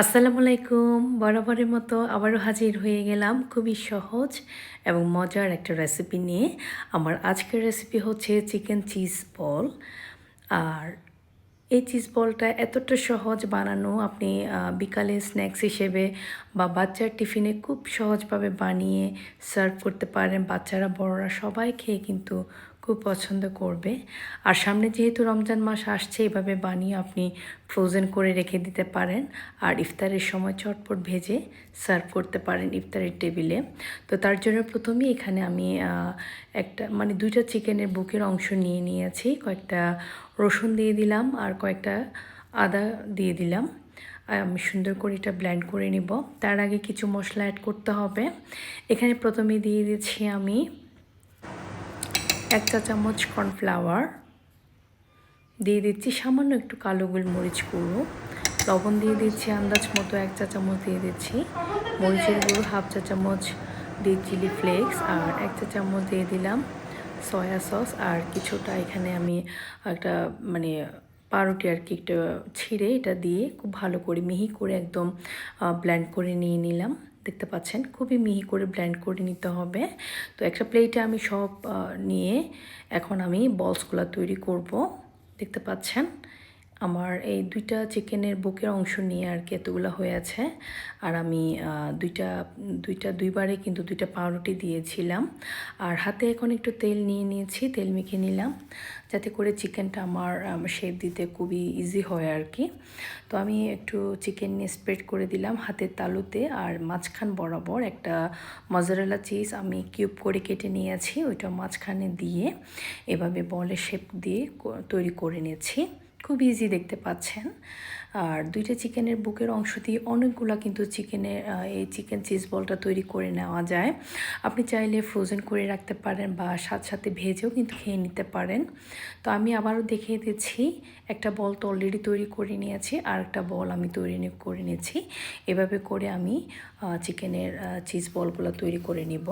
আসসালামু আলাইকুম। বরাবরের মতো আবারও হাজির হয়ে গেলাম খুবই সহজ এবং মজার একটা রেসিপি নিয়ে। আমার আজকের রেসিপি হচ্ছে চিকেন চিজ বল আর এই চিজ বলটা এতটা সহজ বানানো আপনি বিকালে স্ন্যাক্স হিসেবে বা বাচ্চার টিফিনে খুব সহজভাবে বানিয়ে সার্ভ করতে পারেন। বাচ্চারা, বড়রা সবাই খেয়ে কিন্তু খুব পছন্দ করবে। আর সামনে যেহেতু রমজান মাস আসছে, এভাবে বানিয়ে আপনি ফ্রোজেন করে রেখে দিতে পারেন। আর ইফতারের সময় চটপট ভেজে সার্ভ করতে পারেন ইফতারের টেবিলে তো তার জন্য প্রথমেই এখানে আমি একটা মানে দুইটা চিকেনের বুকের অংশ নিয়ে নিয়েছি। কয়েকটা রসুন দিয়ে দিলাম আর কয়েকটা আদা দিয়ে দিলাম। আমি সুন্দর করে এটা ব্লেন্ড করে নিব। তার আগে কিছু মশলা অ্যাড করতে হবে। এখানে প্রথমে দিয়ে দিচ্ছি আমি এক চা চামচ কর্নফ্লাওয়ার। দিয়ে দিচ্ছি সামান্য একটু কালো গোলমরিচ গুঁড়ো। লবণ দিয়ে দিচ্ছি আন্দাজ মতো এক চা চামচ দিয়ে দিচ্ছি। মরিচের গুঁড়ো হাফ চা চামচ দিয়ে চিলি ফ্লেক্স আর এক চা চামচ দিয়ে দিলাম সয়া সস। আর কিছুটা এখানে আমি একটা মানে পাউরুটি আর কি একটা ছিঁড়ে এটা দিয়ে খুব ভালো করে মিহি করে একদম ব্ল্যান্ড করে নিয়ে নিলাম। দেখতে পাচ্ছেন, খুবই মিহি করে ব্ল্যান্ড করে নিতে হবে। তো একটা প্লেটে আমি সব নিয়ে এখন আমি বলসগুলো তৈরি করব। দেখতে পাচ্ছেন? আমার এই দুইটা চিকেনের বুকের অংশ নিয়ে আর কি এতগুলো হয়ে আছে। আর আমি দুইটা দুইটা দুইবারে কিন্তু দুইটা পাউরুটি দিয়েছিলাম। আর হাতে এখন একটু তেল নিয়ে নিয়েছি, তেল মেখে নিলাম। যাতে করে চিকেনটা আমার শেপ দিতে খুবই ইজি হয় আর কি। তো আমি একটু চিকেন নিয়ে স্প্রেড করে দিলাম হাতের তালুতে। আর মাঝখান বরাবর একটা মজারেলা চিজ আমি কিউব করে কেটে নিয়েছি, ওইটা মাঝখানে দিয়ে এভাবে বলের শেপ দিয়ে তৈরি করে নিয়েছি। খুব ইজি দেখতে পাচ্ছেন। আর দুইটা চিকেনের বুকের অংশ দিয়ে অনেকগুলো কিন্তু চিকেনের এই চিকেন চিজ বলটা তৈরি করে নেওয়া যায়। আপনি চাইলে ফ্রোজেন করে রাখতে পারেন বা সাথে সাথে ভেজেও কিন্তু খেয়ে নিতে পারেন। তো আমি আবারও দেখিয়ে দিচ্ছি, একটা বল তো অলরেডি তৈরি করে নিয়েছি, আর একটা বল আমি তৈরি করে নিয়েছি। এভাবে করে আমি চিকেনের চিজ বলগুলো তৈরি করে নিব।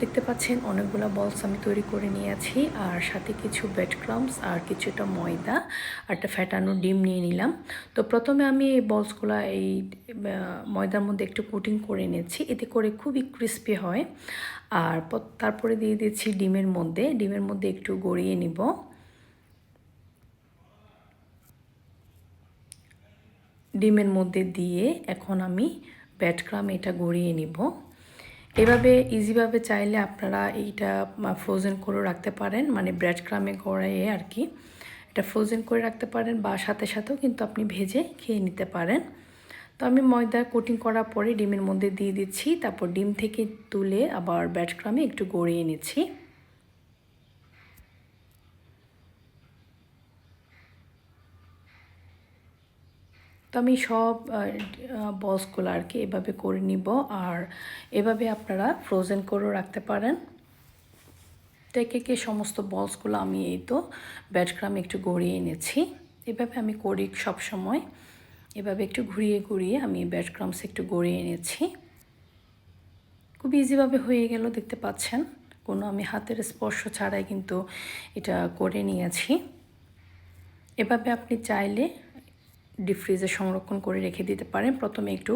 দেখতে পাচ্ছেন, অনেকগুলো বলস আমি তৈরি করে নিয়েছি। আর সাথে কিছু ব্রেড ক্রামস আর কিছুটা ময়দা আর একটা ফ্যাটানো ডিম নিয়ে নিলাম। তো প্রথমে আমি এই বলসগুলো এই ময়দার মধ্যে একটু কোটিং করে নিয়েছি এতে করে খুবই ক্রিস্পি হয়। আর তারপরে দিয়ে দিচ্ছি ডিমের মধ্যে। ডিমের মধ্যে একটু গড়িয়ে নিব। ডিমের মধ্যে দিয়ে এখন আমি ব্যাট ব্যাটক্রাম এটা গড়িয়ে নিব। এভাবে ইজিভাবে চাইলে আপনারা এইটা ফ্রোজেন করে রাখতে পারেন। মানে ব্রেড ক্রামে গড়াইয়ে আর কি এটা ফ্রোজেন করে রাখতে পারেন বা সাথে সাথেও কিন্তু আপনি ভেজে খেয়ে নিতে পারেন। তো আমি ময়দা কোটিং করার পরে ডিমের মধ্যে দিয়ে দিচ্ছি। তারপর ডিম থেকে তুলে আবার ব্যাট ক্রামে একটু গড়িয়ে নিচ্ছি। তো আমি সব বলসগুলো আর কি এভাবে করে নিব আর এভাবে আপনারা ফ্রোজেন করেও রাখতে পারেন। একে একে সমস্ত বলসগুলো আমি এই তো ব্যাটগ্রাম একটু গড়িয়ে এনেছি। এভাবে আমি করি সব সময়। এভাবে একটু ঘুরিয়ে ঘুরিয়ে আমি ব্যাটগ্রামস একটু গড়িয়ে এনেছি। খুব ইজিভাবে হয়ে গেল, দেখতে পাচ্ছেন? কোনো আমি হাতের স্পর্শ ছাড়াই কিন্তু এটা করে নিয়েছি। এভাবে আপনি চাইলে ডিপ ফ্রিজে সংরক্ষণ করে রেখে দিতে পারেন। প্রথমে একটু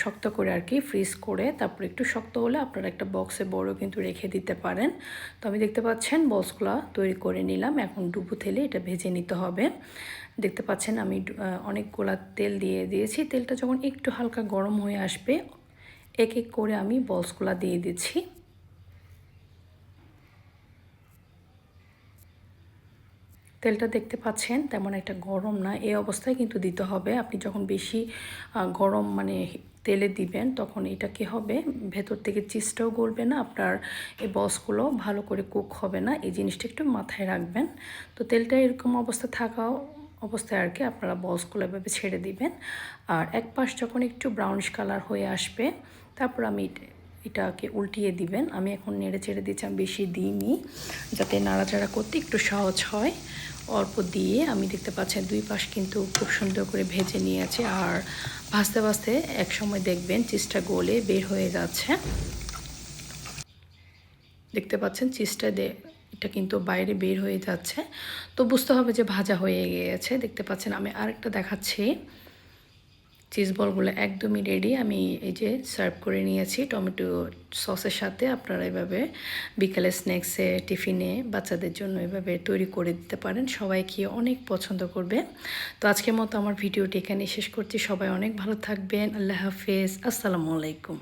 শক্ত করে আর কি ফ্রিজ করে তারপর একটু শক্ত হলে আপনারা একটা বক্সে বড় কিন্তু রেখে দিতে পারেন। তো আমি দেখতে পাচ্ছেন বক্সগুলো তৈরি করে নিলাম এখন ডুবু তেলে এটা ভেজে নিতে হবে। দেখতে পাচ্ছেন আমি আহ, অনেকগুলা তেল দিয়ে দিয়েছি। তেলটা যখন একটু হালকা গরম হয়ে আসবে এক এক করে আমি বলসগুলো দিয়ে দিচ্ছি। তেলটা দেখতে পাচ্ছেন, তেমন একটা গরম না। এই অবস্থায় কিন্তু দিতে হবে। আপনি যখন বেশি গরম মানে তেলে দিবেন, তখন এটা কি হবে? ভেতর থেকে চিজটাও গলবে না, আপনার এই বসগুলো ভালো করে কুক হবে না। এই জিনিসটা একটু মাথায় রাখবেন। তো তেলটা এরকম অবস্থা থাকাও অবস্থায় আর কি আপনারা বলসগুলো এভাবে ছেড়ে দিবেন। আর এক পাশ যখন একটু ব্রাউনিশ কালার হয়ে আসবে, তারপর আমি এটাকে উল্টিয়ে দিবেন। আমি এখন নেড়ে চেড়ে দিচ্ছি আমি বেশি দিইনি, যাতে নাড়াচাড়া করতে একটু সহজ হয়। অল্প দিয়ে আমি দেখতে পাচ্ছি দুই পাশ কিন্তু খুব সুন্দর করে ভেজে নিয়েছে আর ভাজতে ভাজতে এক সময় দেখবেন চিজটা গলে বের হয়ে যাচ্ছে। দেখতে পাচ্ছেন চিজটা দে, এটা কিন্তু বাইরে বের হয়ে যাচ্ছে। তো বুঝতে হবে যে ভাজা হয়ে গিয়েছে দেখতে পাচ্ছেন আমি আরেকটা দেখাচ্ছি। চিজ বলগুলো একদমই রেডি আমি এই যে সার্ভ করে নিয়েছি টমেটো সসের সাথে। আপনারা এভাবে বিকালে স্ন্যাক্সে টিফিনে বাচ্চাদের জন্য এভাবে তৈরি করে দিতে পারেন। সবাই খেয়ে অনেক পছন্দ করবে। তো আজকের মতো আমার ভিডিওটি এখানে শেষ করছি। সবাই অনেক ভালো থাকবেন। আল্লাহ হাফেজ। আসসালামু আলাইকুম।